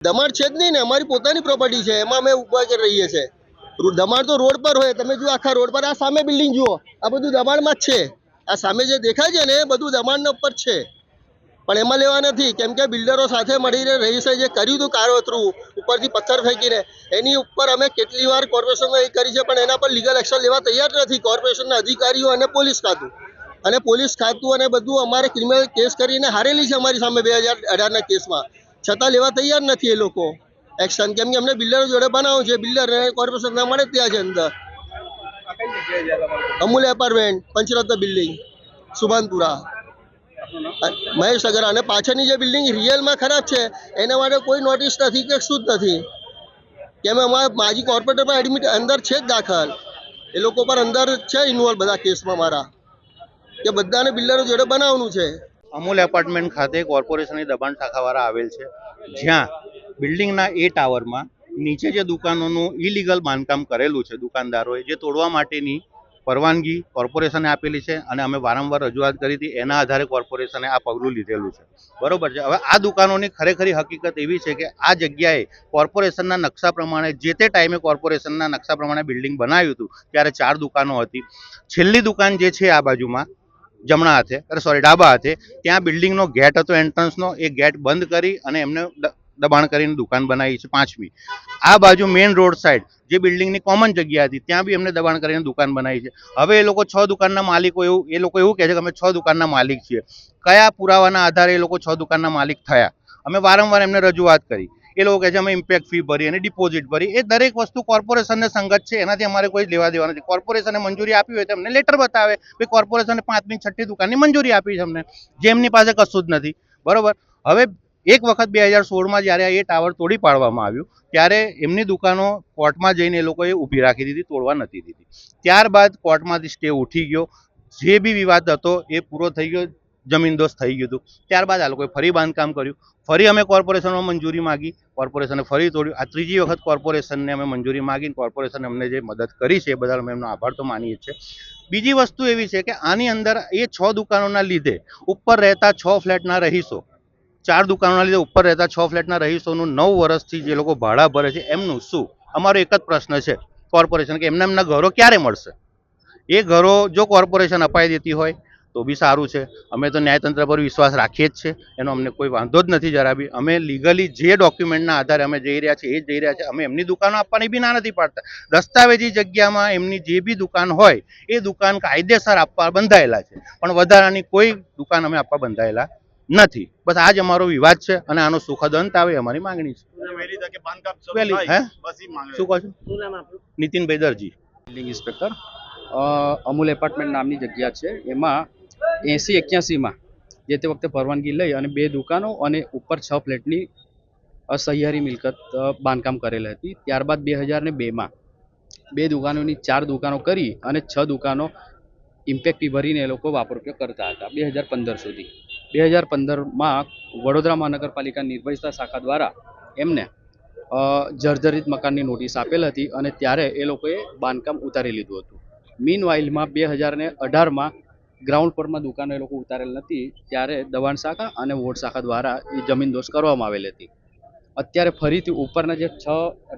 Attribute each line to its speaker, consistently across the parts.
Speaker 1: દમાડ છે જ નહીં ને, અમારી પોતાની પ્રોપર્ટી છે, એમાં અમે ઊભા કરી રહીએ છીએ. દમાડ તો રોડ પર હોય, તમે જો આખા રોડ પર, આ સામે બિલ્ડિંગ જુઓ, આ બધું દમાડમાં જ છે. આ સામે જે દેખાય છે ને, એ બધું દમાડના ઉપર છે. પણ એમાં લેવા નથી, કેમ કે બિલ્ડરો સાથે મળીને રહીશે, જે કર્યું હતું કારોતરું ઉપરથી પથ્થર ફેંકીને. એની ઉપર અમે કેટલી વાર કોર્પોરેશનમાં એ કરી છે, પણ એના પર લીગલ એક્શન લેવા તૈયાર નથી કોર્પોરેશનના અધિકારીઓ અને પોલીસ ખાતું. અને પોલીસ ખાતું અને બધું અમારે ક્રિમિનલ કેસ કરીને હારેલી છે અમારી સામે બે હજાર અઢારના કેસમાં. છતાં લેવા તૈયાર નથી એ લોકો. એક્શન કેમ કે અમને બિલ્ડરો જોડે બનાવવું છે. બિલ્ડર કોર્પોરેશન ના મળે ત્યાં છે અંદર અમૂલ એપાર્ટમેન્ટ પંચરત્ન બિલ્ડિંગ સુભાનપુરા. મહેશ નગર અને પાછળની જે બિલ્ડિંગ રિયલમાં ખરાબ છે એના માટે કોઈ નોટિસ નથી કે શું જ નથી. કેમ અમારા માજી કોર્પોરેટર પણ એડમિટ અંદર છે જ દાખલ. એ લોકો પર અંદર છે ઇન્વોલ્વ બધા કેસમાં મારા. કે બધાને બિલ્ડરો જોડે બનાવવાનું છે.
Speaker 2: અમૂલ એપાર્ટમેન્ટ ખાતે કોર્પોરેશનની દબાણ શાખાવાળા આવેલ છે. જ્યાં બિલ્ડિંગના એ ટાવરમાં નીચે જે દુકાનોનું ઇલીગલ બાંધકામ કરેલું છે, દુકાનદારોએ, જે તોડવા માટેની પરવાનગી કોર્પોરેશને આપેલી છે અને અમે વારંવાર રજૂઆત કરી હતી, એના આધારે કોર્પોરેશને આ પગલું લીધેલું છે. બરોબર છે? હવે આ દુકાનોની ખરેખરી હકીકત એવી છે કે આ જગ્યાએ કોર્પોરેશનના નકશા પ્રમાણે, જે તે ટાઈમે કોર્પોરેશનના નકશા પ્રમાણે બિલ્ડિંગ બનાવ્યું હતું, ત્યારે ચાર દુકાનો હતી. છેલ્લી દુકાન જે છે આ બાજુમાં જમણા હાથે, અરે સોરી ડાબા હાથે, ત્યાં બિલ્ડિંગનો ગેટ હતો એન્ટ્રન્સનો એ ગેટ બંધ કરી અને એમને દબાણ કરીને દુકાન બનાવી છે પાંચમી. આ બાજુ મેઇન રોડ સાઈડ જે બિલ્ડિંગની કોમન જગ્યા હતી, ત્યાં બી એમને દબાણ કરીને દુકાન બનાવી છે. હવે એ લોકો છ દુકાનના માલિકો એવું, એ લોકો એવું કહે છે કે અમે છ દુકાનના માલિક છીએ. કયા પુરાવાના આધારે એ લોકો છ દુકાનના માલિક થયા? અમે વારંવાર એમને રજૂઆત કરી. એ લોકો કહે છે, અમે ઇમ્પેક્ટ ફી ભરી અને ડિપોઝિટ ભરી. એ દરેક વસ્તુ કોર્પોરેશનને સંગત છે, એનાથી અમારે કોઈ લેવા દેવા નથી. કોર્પોરેશને મંજૂરી આપી હોય તો અમને લેટર બતાવે કે કોર્પોરેશને પાંચમી છઠ્ઠી દુકાનની મંજૂરી આપી છે અમને. જેમની પાસે કશું જ નથી. બરાબર? હવે એક વખત બે હજાર સોળમાં જ્યારે એ ટાવર તોડી પાડવામાં આવ્યું, ત્યારે એમની દુકાનો કોર્ટમાં જઈને એ લોકોએ ઊભી રાખી દીધી, તોડવા નથી દીધી. ત્યારબાદ કોર્ટમાંથી સ્ટે ઉઠી ગયો. જે બી વિવાદ હતો એ પૂરો થઈ ગયો. જમીનદોસ્ત થઈ ગયું હતું. ત્યારબાદ આ લોકોએ ફરી બાંધકામ કર્યું. ફરી અમે કોર્પોરેશનમાં મંજૂરી માગી. કોર્પોરેશને ફરી તોડ્યું. આ ત્રીજી વખત કોર્પોરેશનને અમે મંજૂરી માગીને કોર્પોરેશને અમને જે મદદ કરી છે એ બદલ અમે એમનો આભાર તો માનીએ છીએ. બીજી વસ્તુ એવી છે કે આની અંદર એ છ દુકાનોના લીધે ઉપર રહેતા છ ફ્લેટના રહીશો, ચાર દુકાનોના લીધે ઉપર રહેતા છ ફ્લેટના રહીશોનું નવ વર્ષથી જે લોકો ભાડા ભરે છે, એમનું શું? અમારો એક જ પ્રશ્ન છે કોર્પોરેશન કે એમના એમના ઘરો ક્યારે મળશે? એ ઘરો જો કોર્પોરેશન અપાઈ દેતી હોય તો બી સારું છે. અમે તો ન્યાયતંત્ર પર વિશ્વાસ રાખીએ જ છે એનો અમને કોઈ વાંધો જ નથી જરા બી. અમે લીગલી જે ડોક્યુમેન્ટના આધારે અમે જઈ રહ્યા છીએ એ જઈ રહ્યા છે અમે એમની દુકાનો આપવાની બી ના નથી પાડતા. દસ્તાવેજી જગ્યામાં એમની જે બી દુકાન હોય એ દુકાન કાયદેસર આપવા બંધાયેલા છે. પણ વધારાની કોઈ દુકાન અમે આપવા બંધાયેલા નથી. બસ આજ અમારો વિવાદ છે અને આનો સુખદ અંત આવે અમારી માંગણી છે. શું કહો છો? Nitinbhai Darji.
Speaker 3: Building inspector uh, Amul apartment નામની જગ્યા છે. એમાં એંસી એક્યાસીમાં, જે તે વખતે પરવાનગી લઈ અને બે દુકાનો અને ઉપર છ ફ્લેટની સહિયારી મિલકત બાંધકામ કરેલ હતી. ત્યારબાદ બે હજાર ને બેમાં બે દુકાનોની ચાર દુકાનો કરી અને છ દુકાનો ઇમ્પેક્ટ ભરીને એ લોકો વાપર ઉપયોગ કરતા હતા. બે હજાર પંદર સુધી. બે હજાર પંદરમાં વડોદરા મહાનગરપાલિકા નિર્ભયતા શાખા દ્વારા એમને જર્જરિત મકાનની નોટિસ આપેલ હતી અને ત્યારે એ લોકોએ બાંધકામ ઉતારી લીધું હતું. મીન વાઇલમાં બે હજાર ને અઢારમાં ગ્રાઉન્ડ પરમાં દુકાનો એ લોકો ઉતારેલ નથી, ત્યારે દવાણ શાખા અને વોર્ડ શાખા દ્વારા એ જમીન દોષ કરવામાં આવેલી હતી. અત્યારે ફરીથી ઉપરના જે છ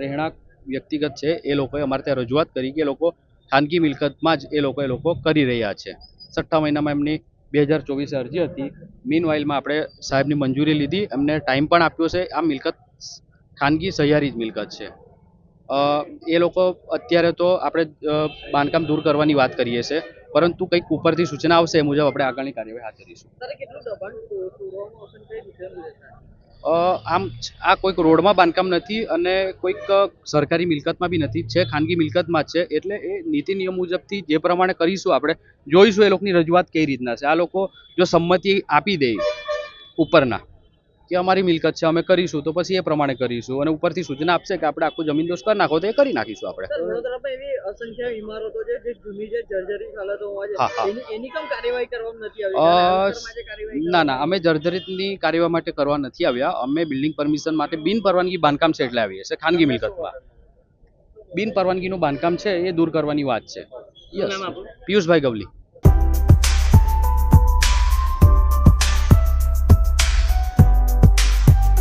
Speaker 3: રહેણાંક વ્યક્તિગત છે, એ લોકોએ અમારે ત્યાં રજૂઆત કરી કે એ લોકો ખાનગી મિલકતમાં જ એ લોકો એ લોકો કરી રહ્યા છે. છઠ્ઠા મહિનામાં એમની બે હજાર ચોવીસે અરજી હતી. મીન વાઇલમાં આપણે સાહેબની મંજૂરી લીધી, એમને ટાઈમ પણ આપ્યો છે. આ મિલકત ખાનગી સહિયારી જ મિલકત છે. એ લોકો અત્યારે તો આપણે બાંધકામ દૂર કરવાની વાત કરીએ છીએ પરંતુ કંઈક ઉપરથી સૂચના આવશે એ મુજબ આપણે આગળની કાર્યવાહી હાથ ધરીશું. આમ આ કોઈક રોડમાં બાંધકામ નથી અને કોઈક સરકારી મિલકતમાં બી નથી છે ખાનગી મિલકતમાં જ છે એટલે એ નીતિ નિયમ મુજબથી જે પ્રમાણે કરીશું આપણે જોઈશું એ લોકોની રજૂઆત કઈ રીતના છે. આ લોકો જો સંમતિ આપી દે ઉપરના કે અમારી મિલકત છે અમે કરીશું તો પછી એ પ્રમાણે કરીશું. અને ઉપરથી સૂચના આપશે કે આપણે આખું જમીન દોષ કરી નાખો તો એ કરી નાખીશું આપણે.
Speaker 4: એવી અસંખ્ય ઇમારતો છે જે જૂની છે જર્જરિત હાલતોમાં છે.
Speaker 3: હા, હા.
Speaker 4: એની એની કેમ કાર્યવાહી કરવામાં નથી આવી?
Speaker 3: અ,
Speaker 4: જ્યારે અંતરમાં જે કાર્યવાહી
Speaker 3: ના ના અમે જર્જરિતની કાર્યવાહી માટે કરવા નથી આવ્યા. અમે બિલ્ડિંગ પરમિશન માટે બિન પરવાનગી બાંધકામ છે એટલે આવીએ છીએ ખાનગી મિલકતમાં. બિન પરવાનગીનું બાંધકામ છે એ દૂર કરવાની વાત છે. યસ. પિયુષભાઈ ગવલી.